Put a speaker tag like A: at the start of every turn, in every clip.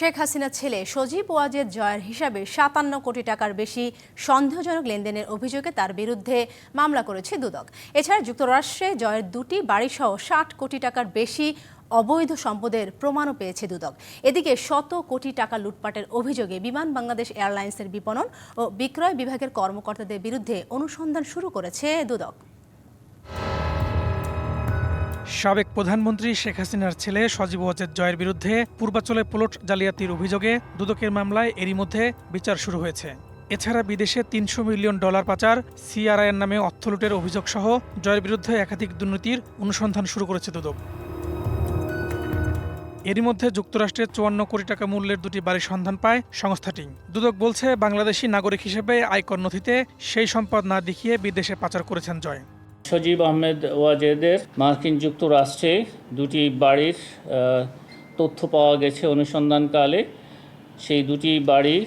A: শেখ হাসিনার ছেলে সজীব ওয়াজেদ জয়ের হিসাবে সাতান্ন কোটি টাকার বেশি সন্দেহজনক লেনদেনের অভিযোগে তার বিরুদ্ধে মামলা করেছে দুদক। এছাড়া যুক্তরাষ্ট্রে জয়ের দুটি বাড়িসহ ষাট কোটি টাকার বেশি অবৈধ সম্পদের প্রমাণও পেয়েছে দুদক। এদিকে শত কোটি টাকা লুটপাটের অভিযোগে বিমান বাংলাদেশ এয়ারলাইন্সের বিপণন ও বিক্রয় বিভাগের কর্মকর্তাদের বিরুদ্ধে অনুসন্ধান শুরু করেছে দুদক।
B: সাবেক প্রধানমন্ত্রী শেখ হাসিনার ছেলে সজীব ওয়াজেদ জয়ের বিরুদ্ধে পূর্বাচলে প্লট জালিয়াতির অভিযোগে দুদকের মামলায় এরই মধ্যে বিচার শুরু হয়েছে। এছাড়া বিদেশে তিনশো মিলিয়ন ডলার পাচার, সিআরআইয়ের নামে অর্থ লুটের অভিযোগ সহ জয়ের বিরুদ্ধে একাধিক দুর্নীতির অনুসন্ধান শুরু করেছে দুদক। এরই মধ্যে যুক্তরাষ্ট্রের চুয়ান্ন কোটি টাকা মূল্যের দুটি বাড়ির সন্ধান পায় সংস্থাটি দুদক বলছে, বাংলাদেশি নাগরিক হিসেবে আয়কর নথিতে সেই সম্পদ না দেখিয়ে বিদেশে পাচার করেছেন জয়।
C: সজীব আহমেদ ওয়াজেদের মার্কিন যুক্তরাষ্ট্রে দুটি বাড়ির তথ্য পাওয়া গেছে অনুসন্ধানকালে। সেই দুটি বাড়ির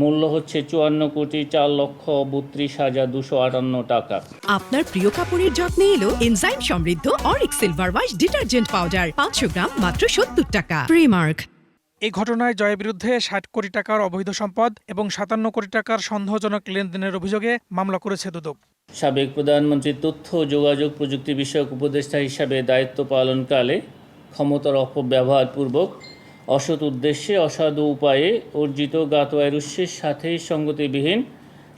C: মূল্য হচ্ছে চুয়ান্ন কোটি চার লক্ষ বত্রিশ হাজার দুশো আটান্ন টাকা।
D: আপনার প্রিয় কাপড়ের যত্নে এলো এনজাইম সমৃদ্ধ অরিক সিলভার ওয়াশ ডিটারজেন্ট পাউডার, পাঁচশো গ্রাম মাত্র সত্তর টাকা। প্রিমার্ক
B: এই ঘটনায় জয়ের বিরুদ্ধে ষাট কোটি টাকার অবৈধ সম্পদ এবং সাতান্ন কোটি টাকার সন্দেহজনক লেনদেনের অভিযোগে মামলা করেছে দুদক।
C: সাবেক প্রধানমন্ত্রীর তথ্য যোগাযোগ প্রযুক্তি বিষয়ক উপদেষ্টা হিসাবে দায়িত্ব পালনকালে ক্ষমতার অপব্যবহারপূর্বক অসৎ উদ্দেশ্যে অসাধু উপায়ে অর্জিত গাত উৎসের সাথে সঙ্গতিবিহীন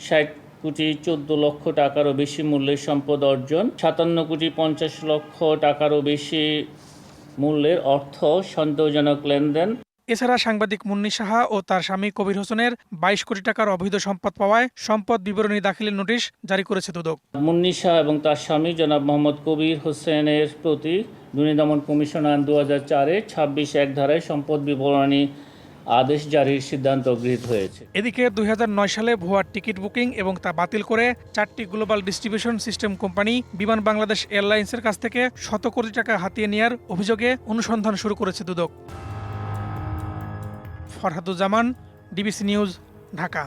C: ষাট কোটি চোদ্দ লক্ষ টাকারও বেশি মূল্যের সম্পদ অর্জন, সাতান্ন কোটি পঞ্চাশ লক্ষ টাকারও বেশি মূল্যের অর্থ সন্দেহজনক লেনদেন
B: এছাড়া সাংবাদিক মুন্নি সাহা ও তার স্বামী কবির হোসেনের বাইশ কোটি টাকার অবৈধ সম্পদ পাওয়ায় সম্পদ বিবরণী দাখিলের নোটিশ জারি করেছে দুদক।
C: মুন্নি শাহ এবং তার স্বামী জনাব মোহাম্মদ কবির হোসেনের প্রতি দুর্নীতি দমন কমিশন আইন দু হাজার চারে ছাব্বিশ এক ধারায় সম্পদ বিবরণী আদেশ জারির সিদ্ধান্ত গৃহীত হয়েছে।
B: এদিকে দুই হাজার নয় সালে ভুয়া টিকিট বুকিং এবং তা বাতিল করে চারটি গ্লোবাল ডিস্ট্রিবিউশন সিস্টেম কোম্পানি বিমান বাংলাদেশ এয়ারলাইন্সের কাছ থেকে শত কোটি টাকা হাতিয়ে নেয়ার অভিযোগে অনুসন্ধান শুরু করেছে দুদক। Farhaduzzaman DBC news Dhaka.